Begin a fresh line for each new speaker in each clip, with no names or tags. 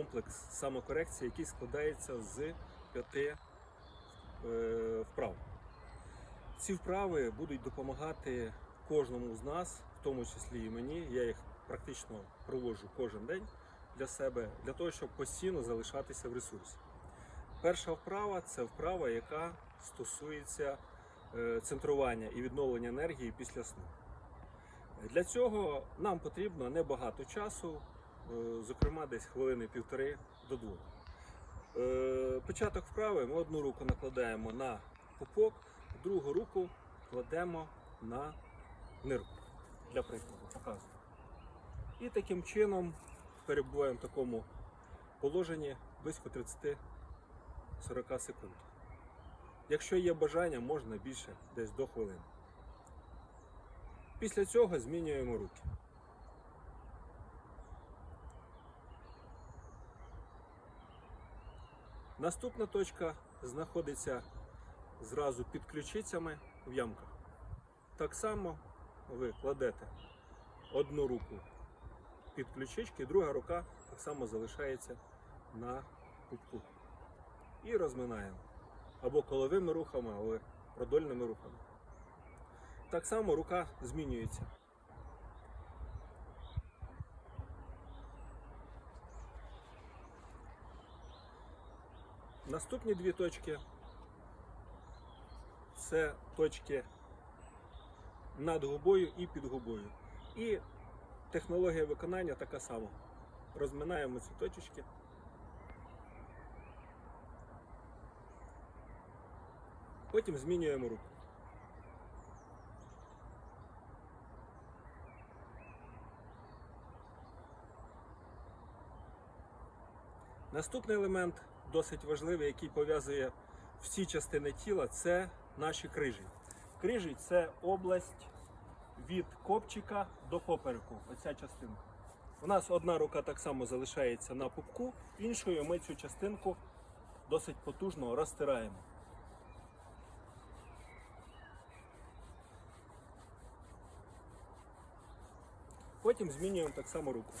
комплекс самокорекції, який складається з п'яти е, вправ. Ці вправи будуть допомагати кожному з нас, в тому числі і мені. Я їх практично проводжу кожен день для себе, для того, щоб постійно залишатися в ресурсі. Перша вправа це вправа, яка стосується е, центрування і відновлення енергії після сну. Для цього нам потрібно небагато часу, зокрема десь хвилини півтори до двох. Е, Початок вправи ми одну руку накладаємо на пупок, другу руку кладемо на нирку. Для прикладу, показую. І таким чином перебуваємо в такому положенні близько 30-40 секунд. Якщо є бажання, можна більше десь до хвилини. Після цього змінюємо руки. Наступна точка знаходиться зразу під ключицями в ямках. Так само ви кладете одну руку під ключички, друга рука так само залишається на пупку. І розминаємо. Або коловими рухами, або продольними рухами. Так само рука змінюється. Наступні дві точки це точки над губою і під губою. І технологія виконання така сама. Розминаємо ці точечки. Потім змінюємо руку. Наступний елемент досить важливий, який пов'язує всі частини тіла, це наші крижі. Крижі це область від копчика до попереку. Оця частинка. У нас одна рука так само залишається на пупку, іншою ми цю частинку досить потужно розтираємо. Потім змінюємо так само руку.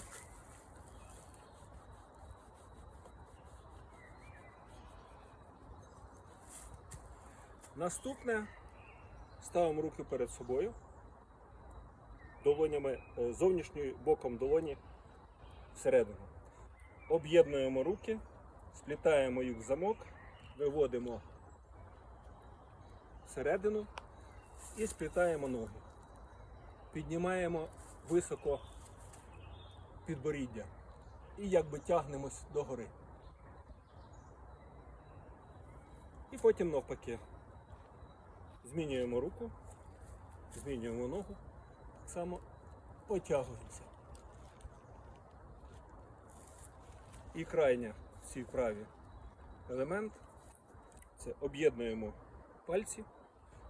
Наступне ставимо руки перед собою, долонями е, зовнішньою боком долоні всередину. Об'єднуємо руки, сплітаємо їх в замок, виводимо всередину і сплітаємо ноги. Піднімаємо високо підборіддя і якби тягнемось догори. І потім навпаки. Змінюємо руку, змінюємо ногу, так само потягуємося. І крайня в цій вправі елемент це об'єднуємо пальці,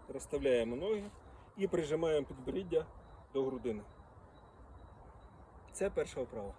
розставляємо ноги і прижимаємо підборіддя до грудини. Це перша вправа.